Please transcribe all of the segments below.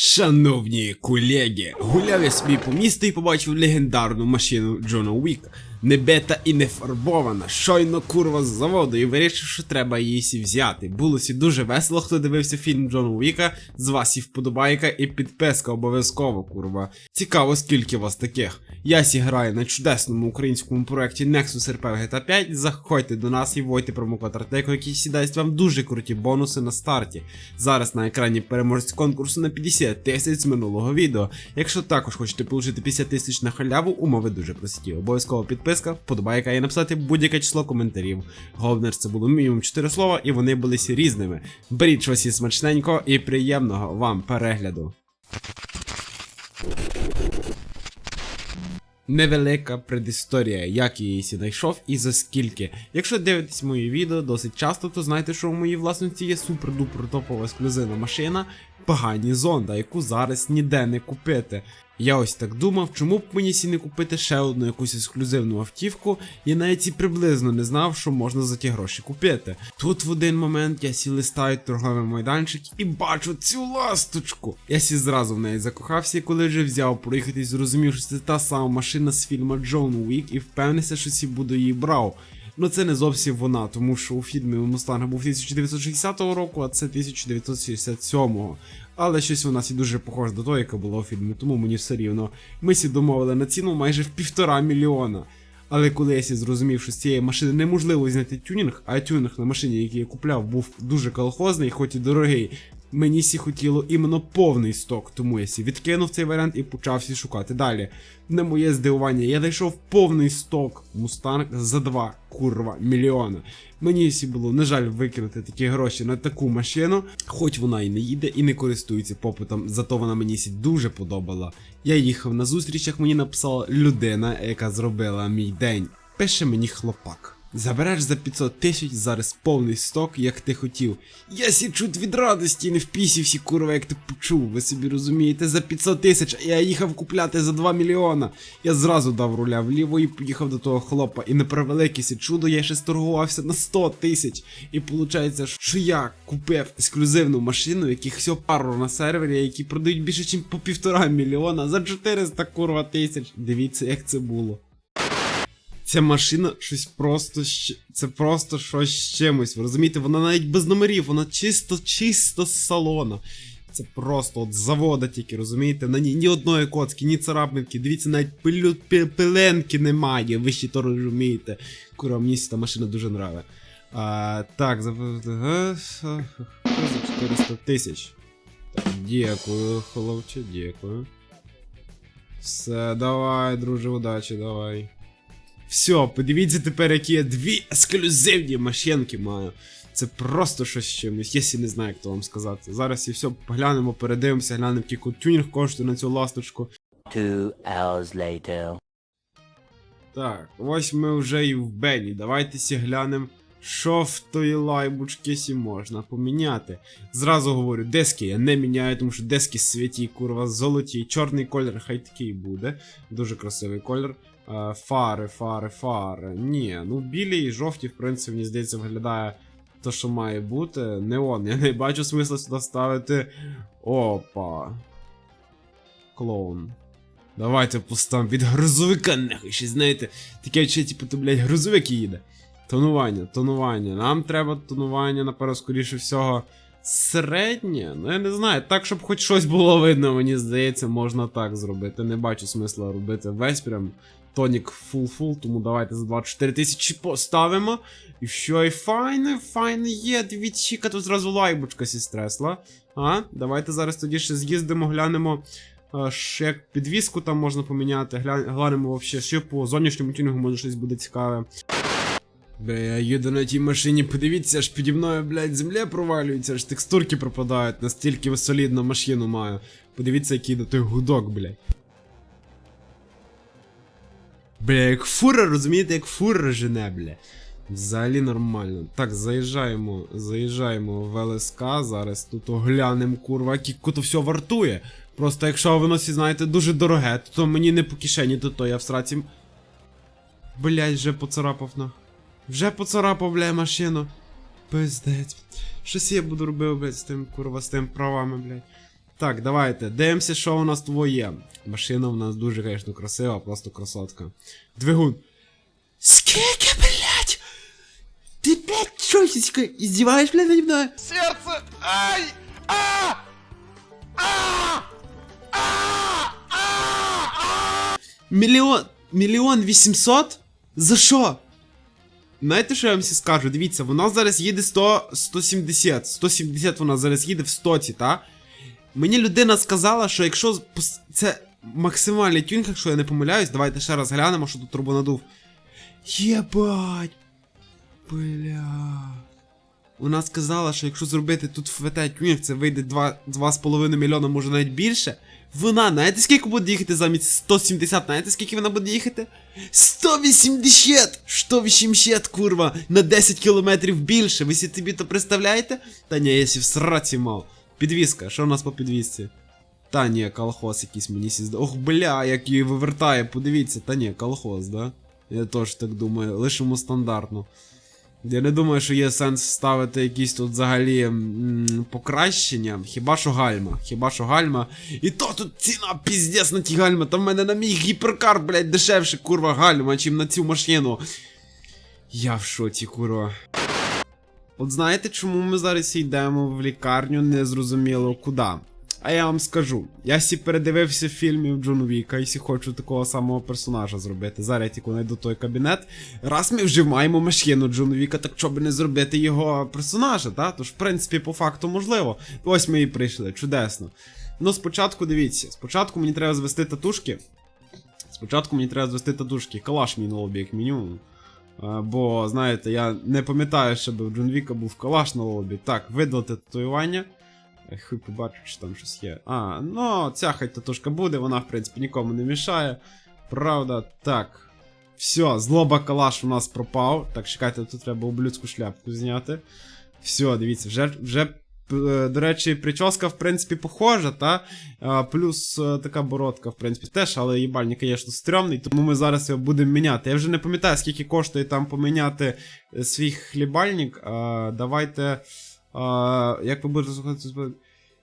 Шановні колеги, гуляв я собі по місту і побачив легендарну машину Джона Уіка. Не бета і не фарбована, щойно курва з заводу і вирішив, що треба її сі взяти. Було дуже весело, хто дивився фільм Джона Уіка, з вас і вподобайка і підписка обов'язково, курва. Цікаво, скільки вас таких. Я сі на чудесному українському проєкті Nexus RP GTA 5. Заходьте до нас і вводьте промокод Артеко, який сідасть вам дуже круті бонуси на старті. Зараз на екрані переможець конкурсу на 50 тисяч з минулого відео. Якщо також хочете отримати 50 тисяч на халяву, умови дуже прості. Обов'язково підписка, вподобайка і написати будь-яке число коментарів. Головне ж це було мінімум 4 слова, і вони були всі різними. Беріть щось і смачненько і приємного вам перегляду. Невелика предісторія, як я її знайшов і за скільки. Якщо дивитесь мої відео досить часто, то знайте, що в моїй власності є супер-дупер топова ексклюзивна машина Пагані Зонда, яку зараз ніде не купити. Я ось так думав, чому б мені сі не купити ще одну якусь ексклюзивну автівку, і навіть і приблизно не знав, що можна за ті гроші купити. Тут в один момент я сі листаю торговий майданчик і бачу цю ласточку. Я сі зразу в неї закохався, і коли вже взяв проїхати зрозумів, що це та сама машина з фільму Джон Уік, і впевнився, що сі буду її брав. Ну це не зовсім вона, тому що у фільмі Мустанг був 1960 року, а це 1967. Але щось у нас і дуже похоже до того, яка була у фільмі, тому мені все рівно. Ми сі домовили на ціну майже в півтора мільйона. Але коли я сі зрозумів, що з цієї машини неможливо зняти тюнінг, а тюнінг на машині, який я купляв, був дуже колхозний, хоч і дорогий. Мені сі хотіло іменно повний сток, тому я сі відкинув цей варіант і почав сі шукати далі. На моє здивування, я знайшов повний сток Мустанг за 2 курва мільйона. Мені сі було не жаль викинути такі гроші на таку машину, хоч вона і не їде, і не користується попитом, зато вона мені сі дуже подобала. Я їхав на зустрічах, мені написала людина, яка зробила мій день. Пише мені хлопак. Забереш за 500 тисяч зараз повний сток, як ти хотів. Я сі чуть від радості не впісівся, курва, як ти почув. Ви собі розумієте, за 500 тисяч, а я їхав купляти за 2 мільйона. Я зразу дав руля вліво і поїхав до того хлопа. І на превелике сі чудо я ще сторгувався на 100 тисяч. І виходить, що я купив ексклюзивну машину, яких всього пару на сервері, які продають більше, ніж по півтора мільйона за 400 курва тисяч. Дивіться, як це було. Ця машина щось просто це просто щось з чимось. Ви розумієте, вона навіть без номерів, вона чисто, чисто з салона. Це просто от завода тільки, розумієте? На ній ні одної коцки, ні царапинки. Дивіться, навіть пилю, пи- пиленки немає. Ви ще то розумієте. Кура, мені ця машина дуже нравить. А, так, за, за 400 тисяч. Дякую, хлопче, дякую. Все, давай, друже, удачі, давай. Все, подивіться тепер, які я дві ексклюзивні машинки маю. Це просто щось чимось, я сі не знаю, як то вам сказати. Зараз і все поглянемо, передивимося, глянемо, який тюнінг коштує на цю ласточку. Two hours later. Так, ось ми вже і в Бені. Давайте сі глянемо, що в тої лайбучки сі можна поміняти. Зразу говорю, дески я не міняю, тому що дески святі, курва, золоті, чорний колір, хай такий буде. Дуже красивий колір. Е, Фари, фари, фари. Ні, ну білі і жовті, в принципі, мені здається, виглядає то, що має бути. Неон, я не бачу смисла сюди ставити. Опа. Клоун. Давайте поставимо від грузовика нахуй, ще знаєте, таке відчуття, типу, то, блядь, грузовик їде. Тонування, тонування. Нам треба тонування, напевно, скоріше всього, середнє. Ну, я не знаю, так, щоб хоч щось було видно, мені здається, можна так зробити. Не бачу смисла робити весь прям тонік фул-фул, тому давайте за 24 тисячі поставимо. І що, і файне, файне є. Дивіться, яка тут зразу лайбочка сі стресла. А, давайте зараз тоді ще з'їздимо, глянемо. е, ж Як підвіску там можна поміняти, глянемо вообще, що по зовнішньому тюнінгу може щось буде цікаве. Бля, я їду на тій машині, подивіться, аж піді мною, блядь, земля провалюється, аж текстурки пропадають, настільки солідну машину маю. Подивіться, який до той гудок, блядь. Бля, як фура, розумієте, як фура жене, бля. Взагалі нормально. Так, заїжджаємо, заїжджаємо в ЛСК, зараз тут оглянемо, курва, яку то все вартує. Просто якщо воно всі знаєте дуже дороге, то мені не по кишені, то то я в сраці. Блять, вже поцарапав на. Вже поцарапав, бля, машину. Пиздець. Щось я буду робив, блядь, з тим, курва, з тим правами, блядь. Так, давайте, дивимося, що у нас тут є. Машина у нас дуже, звісно, красива, просто красотка. Двигун. Скільки, блядь? Ти, блядь, що, іздіваєш, блядь, наді мною? Сердце! Ай! А! А! А! А! Мільйон. Мільйон вісімсот? За що? Знаєте, що я вам всі скажу? Дивіться, вона зараз їде 100, 170. 170 вона зараз їде в 100, та? Мені людина сказала, що якщо це максимальний тюнг, якщо я не помиляюсь, давайте ще раз глянемо, що тут турбонадув. Єбать. Бля. Вона сказала, що якщо зробити тут ФВТ тюнінг, це вийде 2,5 мільйона, може навіть більше. Вона, знаєте, скільки буде їхати замість 170, знаєте, скільки вона буде їхати? 180! 180, курва, на 10 кілометрів більше. Ви сі тобі то представляєте? Та ні, я сі сраці мав. Підвізка, що у нас по підвізці? Та ні, колхоз якийсь мені сізда. Ох, бля, як її вивертає, подивіться. Та ні, колхоз, да? Я теж так думаю, лишимо стандартно. Я не думаю, що є сенс ставити якісь тут взагалі м, покращення. Хіба що гальма. Хіба що гальма. І то тут ціна піздець на ті гальма. Та в мене на мій гіперкар, блядь, дешевше, курва, гальма, чим на цю машину. Я в шоці, курва. От знаєте, чому ми зараз йдемо в лікарню, не зрозуміло куди. А я вам скажу, я сі передивився фільмів Джон Віка і сі хочу такого самого персонажа зробити. Зараз я тільки знайду той кабінет. Раз ми вже маємо машину Джон Віка, так чого би не зробити його персонажа, та? Тож, в принципі, по факту можливо. Ось ми і прийшли, чудесно. Ну, спочатку дивіться, спочатку мені треба звести татушки. Спочатку мені треба звести татушки. Калаш мій на лобі, як мінімум. А, Бо, знаєте, я не пам'ятаю, щоб у Джон Віка був калаш на лобі. Так, видалити татуювання. Е, Хуй побачу, чи там щось є. А, ну, ця хай татушка буде, вона, в принципі, нікому не мішає. Правда, так. Все, злоба калаш у нас пропав. Так, чекайте, тут треба облюдську шляпку зняти. Все, дивіться, вже, вже е, до речі, прическа, в принципі, похожа, та? Плюс е, така бородка, в принципі, теж, але їбальник, звісно, стрьомний, тому ми зараз його будемо міняти. Я вже не пам'ятаю, скільки коштує там поміняти е, свій хлібальник. Давайте. Як ви будете слухати?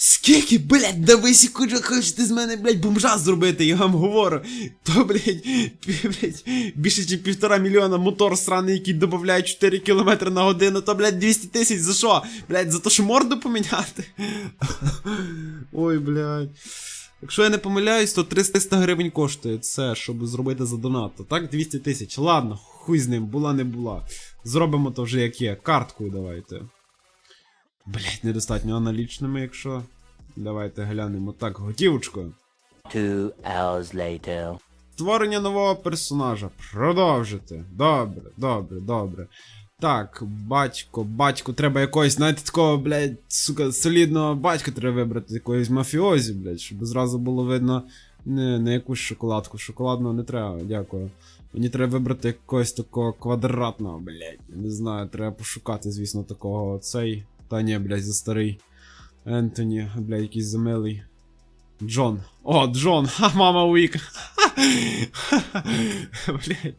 Скільки, блядь, да ви секунду хочете з мене, блядь, бомжа зробити, я вам говорю. То, блядь, блядь, більше ніж півтора мільйона мотор сраний, який додає 4 км на годину, то, блядь, 200 тисяч за що? Блядь, за те, що морду поміняти? Ой, блядь. Якщо я не помиляюсь, то 300 гривень коштує це, щоб зробити за донат. То Так, 200 тисяч. Ладно, хуй з ним, була не була. Зробимо то вже як є. Карткою давайте. Блять, недостатньо аналічними, якщо. Давайте глянемо так, готівочкою. Two hours later. Створення нового персонажа. Продовжити. Добре, добре, добре. Так, батько, батько, треба якогось, знаєте, такого, блядь, сука, солідного батька треба вибрати, якоїсь мафіозі, блядь, щоб зразу було видно не, не якусь шоколадку. Шоколадного не треба, дякую. Мені треба вибрати якогось такого квадратного, блядь. Не знаю, треба пошукати, звісно, такого цей. Та ні, блядь, за старий. Ентоні, блядь, якийсь замилий. Джон. О, Джон! Ха, мама Уік. Блядь.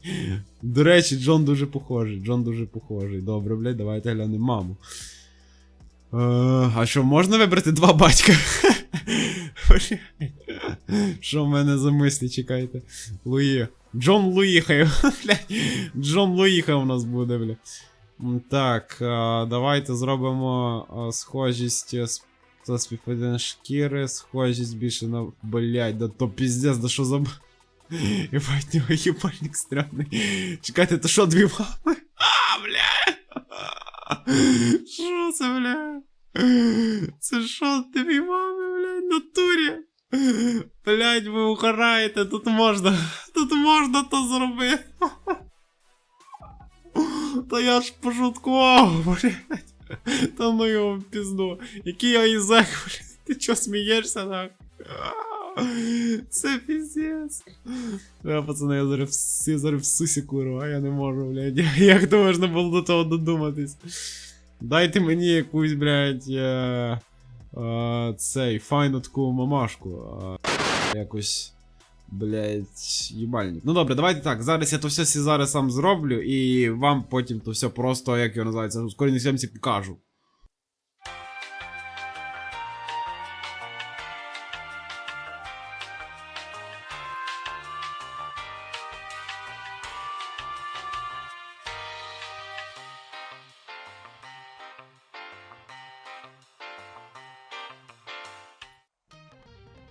До речі, Джон дуже похожий. Джон дуже похожий. Добре, блядь, давайте глянемо маму. Е, а що, можна вибрати два батька? Що в мене за мислі, чекайте. Луї. Джон Луїхай. Блядь. Джон Луїхай у нас буде, блядь. М, Так, а, давайте зробимо а, схожість е, з та співпадіння шкіри, схожість більше на. Блять, да то піздець, да що за. б- Єбать, нього їбальник стрімний. Чекайте, то що дві мами? А, бля! Що це, бля? Це що дві мами, блядь, в натурі? Блять, ви ухараєте, тут можна. Тут можна то зробити. Я ж пошуткував, блядь. Та ну його в пізду. Який я ізак, блядь. Ти чо смієшся так? Це піздець. Да, пацани, я зараз всі зараз в сусі курва, а я не можу, блядь. Як то можна було до того додуматись? Дайте мені якусь, блядь, е, е, цей файну таку мамашку. Е, якось. Блять, їбальник. Ну добре, давайте так. Зараз я то все зараз сам зроблю і вам потім то все просто, як його називається, ускорені сьомці покажу.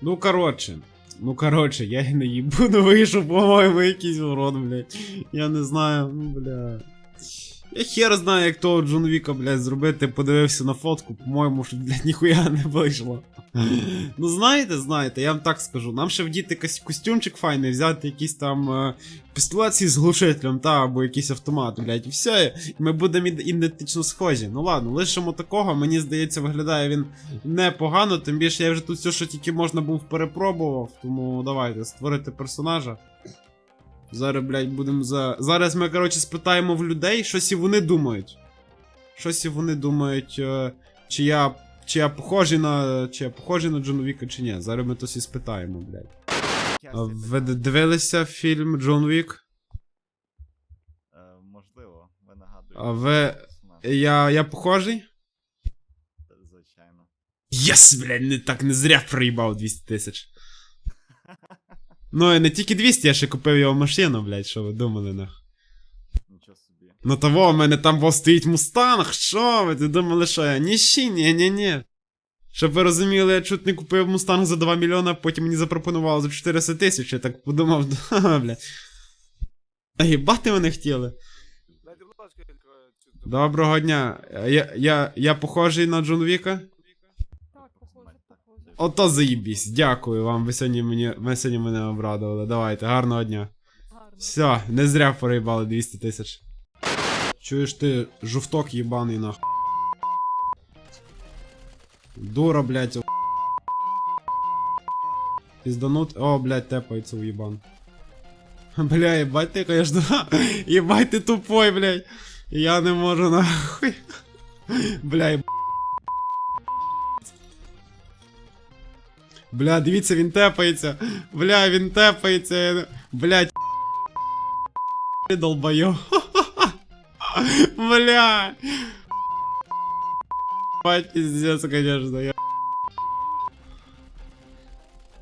Ну коротше. Ну, коротше, я не їбу, не вийшов, по-моєму, якийсь урод, блядь. Я не знаю, ну, бля. Я хер знаю, як того Джон Віка, блядь, зробити, подивився на фотку, по-моєму, що, блядь, ніхуя не вийшло. ну, знаєте, знаєте, я вам так скажу. Нам ще вдіти костюмчик файний, взяти якийсь там е, пістолет з глушителем, та, або якийсь автомат, блядь, і все. І ми будемо ід- ідентично схожі. Ну ладно, лишимо такого, мені здається, виглядає він непогано, тим більше я вже тут все, що тільки можна був перепробував, тому давайте створити персонажа. Зараз, блядь, будемо за. Зараз ми, коротше, спитаємо в людей, щось і вони думають. Щось і вони думають, е, чи я. Чи я похожий на. Чи я похожий на Джона Віка, чи ні. Зараз ми то всі спитаємо, блядь. Ви дивилися фільм Джон Вік? Е, можливо, ви нагадуєте. А ви- Я. я похожий? Звичайно. Єс, блядь, не так не зря проїбав 200 тисяч. Ну, і не тільки 200, я ще купив його машину, блядь, що ви думали, нах. Нічого собі. Ну того, у мене там во стоїть мустанг, що ви? Ти думали, що я? Ніщі, ні, ні, ні. Щоб ви розуміли, я чуть не купив мустанг за 2 мільйона, потім мені запропонували за 400 тисяч, я так подумав, да, блядь. А їбати мене хотіли. Доброго дня. Я, я, я похожий на Джон Віка? Ото заїбісь. Дякую вам. Ви сьогодні мені, ви сьогодні мене обрадували. Давайте, гарного дня. Все, не зря проїбали 200 тисяч. Чуєш ти, жовток їбаний нахуй. Дура, блядь. о- Пізданут. О, блядь, тепається уїбан. Бля, ебать ти, конечно, ебать ти тупой, блядь. Я не можу нахуй. Бля, еб... Бля, дивіться, він тепається. Бля, він тепається. Блядь. Долбойо. Бля. Пиздец, конечно, я.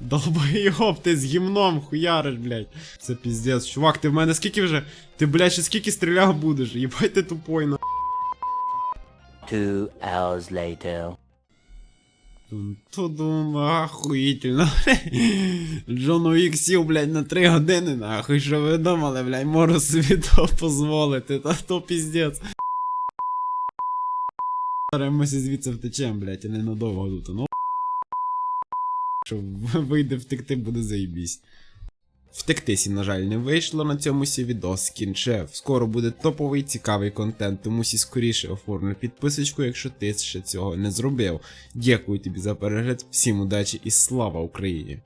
Долбойоб, ти з гімном хуяриш, блядь. Це пиздец. Чувак, ти в мене скільки вже. Ти, блядь, ще скільки стріляв будеш? Єбать ти тупой, на. Two hours later. Тудум, охуїтельно. Джон Уік сів, блядь, на 3 години, нахуй, що ви думали, блядь, можу собі то дозволити, та то піздець. Зараз ми звідси втечем, блядь, і ненадовго тут, ну. Що вийде втекти, буде заїбісь. Втектися, на жаль, не вийшло на цьому сі відос скінчив. Скоро буде топовий цікавий контент, тому сі скоріше оформлю підписочку, якщо ти ще цього не зробив. Дякую тобі за перегляд, всім удачі і слава Україні!